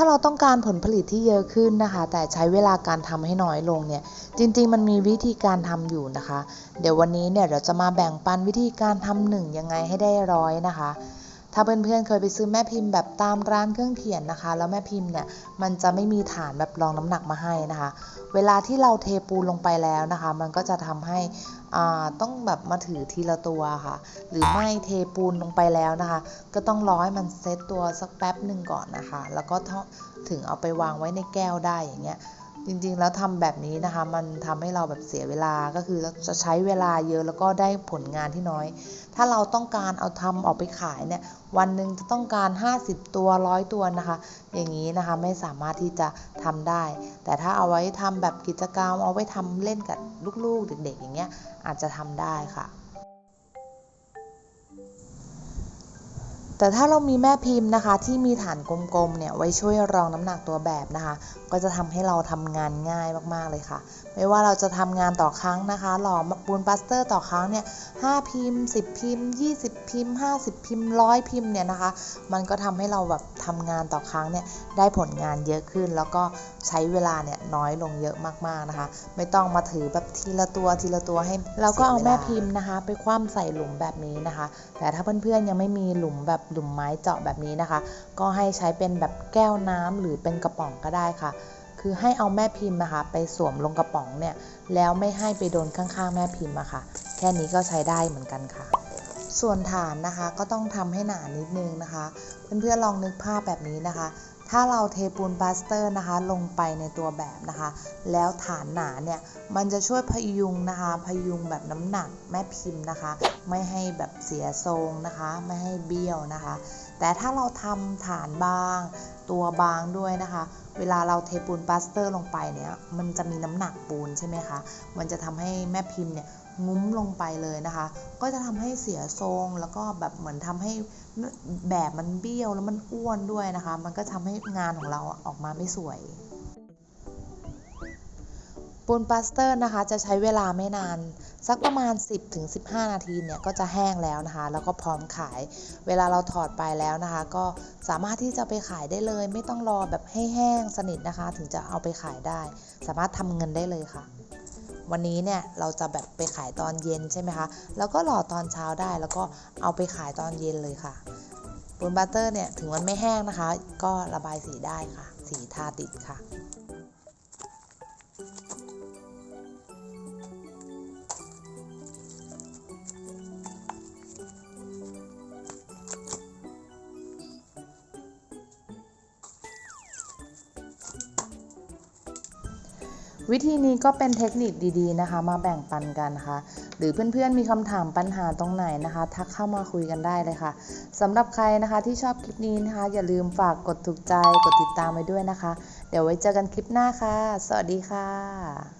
ถ้าเราต้องการผลผลิตที่เยอะขึ้นนะคะ แต่ใช้เวลาการทำให้น้อยลงเนี่ย จริง ๆ มันมีวิธีการทำอยู่นะคะ เดี๋ยววันนี้เนี่ยเราจะมาแบ่งปันวิธีการทำหนึ่งยังไงให้ได้ร้อยนะคะ ถ้าเพื่อนๆเคยไปซื้อแม่พิมพ์แบบตามร้านเครื่องเขียนนะคะ แล้วแม่พิมพ์เนี่ยมันจะไม่มีฐานแบบรองน้ำหนักมาให้นะคะ เวลาที่เราเทปูนลงไปแล้วนะคะ มันก็จะทำให้ต้องแบบมาถือทีละตัวค่ะ หรือไม่เทปูนลงไปแล้วนะคะ ก็ต้องรอให้มันเซตตัวสักแป๊บหนึ่งก่อนนะคะ แล้วก็ถึงเอาไปวางไว้ในแก้วได้อย่างเงี้ย จริงๆ แล้วทำแบบนี้นะคะ มันทำให้เราแบบเสียเวลาก็คือจะใช้เวลาเยอะแล้วก็ได้ผลงานที่น้อย ถ้าเราต้องการเอาทำออกไปขายเนี่ย วันหนึ่งจะต้องการ 50 ตัวร้อยตัวนะคะ อย่างนี้นะคะไม่สามารถที่จะทำได้ แต่ถ้าเอาไว้ทำแบบกิจกรรมเอาไว้ทำเล่นกับลูกๆ เด็กๆ อย่างเงี้ยอาจจะทำได้ค่ะ แต่ถ้าเรามีแม่พิมพ์นะคะที่มีฐานกลมๆเนี่ยไว้ช่วยรองน้ำหนักตัวแบบนะคะ ก็จะทำให้เราทำงานง่ายมากๆเลยค่ะ ไม่ว่าเราจะทำงานต่อครั้งนะคะหล่อปูนปลาสเตอร์ต่อครั้งเนี่ย5พิมพ์ 10 พิมพ์ 20 พิมพ์ 50 พิมพ์ร้อยพิมพ์เนี่ยนะคะ มันก็ทำให้เราแบบทำงานต่อครั้งเนี่ยได้ผลงานเยอะขึ้น แล้วก็ใช้เวลาเนี่ยน้อยลงเยอะมากๆนะคะ ไม่ต้องมาถือแบบทีละตัวทีละตัวให้เราก็เอาแม่พิมพ์นะคะ ไปคว่ำใส่หลุมแบบนี้นะคะ แต่ถ้าเพื่อนๆยังไม่มีหลุมแบบหลุมไม้เจาะแบบนี้นะคะ ก็ให้ใช้เป็นแบบแก้วน้ำหรือเป็นกระป๋องก็ได้ค่ะ คือให้เอาแม่พิมพ์นะคะ ไปสวมลงกระป๋องเนี่ยแล้วไม่ให้ไปโดนข้างๆแม่พิมพ์อะค่ะ แค่นี้ก็ใช้ได้เหมือนกันค่ะ ส่วนฐานนะคะก็ต้องทำให้หนานิดนึงนะคะ เพื่อนๆลองนึกภาพแบบนี้นะคะ ถ้าเราเทปูนปลาสเตอร์นะคะลงไปในตัวแบบนะคะ แล้วฐานหนาเนี่ยมันจะช่วยพยุงนะคะพยุงแบบน้ำหนักแม่พิมพ์นะคะ ไม่ให้แบบเสียทรงนะคะ ไม่ให้เบี้ยวนะคะ แต่ถ้าเราทำฐานบาง ตัวบางด้วยนะคะ เวลาเราเทปูนปลาสเตอร์ลงไปเนี่ยมันจะมีน้ำหนักปูนใช่ไหมคะมันจะทำให้แม่พิมพ์เนี่ย งุ้มลงไปเลยนะคะ ก็จะทำให้เสียทรงแล้วก็แบบเหมือนทำให้แบบมันเบี้ยวแล้วมันอ้วนด้วยนะคะ มันก็ทำให้งานของเราออกมาไม่สวยปูนปลาสเตอร์นะคะจะใช้เวลาไม่นาน สักประมาณ 10-15 นาทีเนี่ยก็จะแห้งแล้วนะคะ แล้วก็พร้อมขาย เวลาเราถอดไปแล้วนะคะ ก็สามารถที่จะไปขายได้เลย ไม่ต้องรอแบบให้แห้งสนิทนะคะ ถึงจะเอาไปขายได้ สามารถทำเงินได้เลยค่ะ วันนี้เนี่ยเราจะแบบไปขายตอนเย็นใช่ไหมคะ แล้วก็รอตอนเช้าได้แล้วก็เอาไปขายตอนเย็นเลยค่ะปูนบัตเตอร์เนี่ยถึงมันไม่แห้งนะคะ ก็ระบายสีได้ค่ะ สีทาติดค่ะ วิธีนี้ก็เป็นเทคนิคดีๆนะคะ มาแบ่งปันกันนะคะ หรือเพื่อนๆมีคำถามปัญหาตรงไหนนะคะทักเข้ามาคุยกันได้เลยค่ะสำหรับใครนะคะที่ชอบคลิปนี้นะคะ อย่าลืมฝากกดถูกใจกดติดตามไว้ด้วยนะคะ เดี๋ยวไว้เจอกันคลิปหน้าค่ะ สวัสดีค่ะ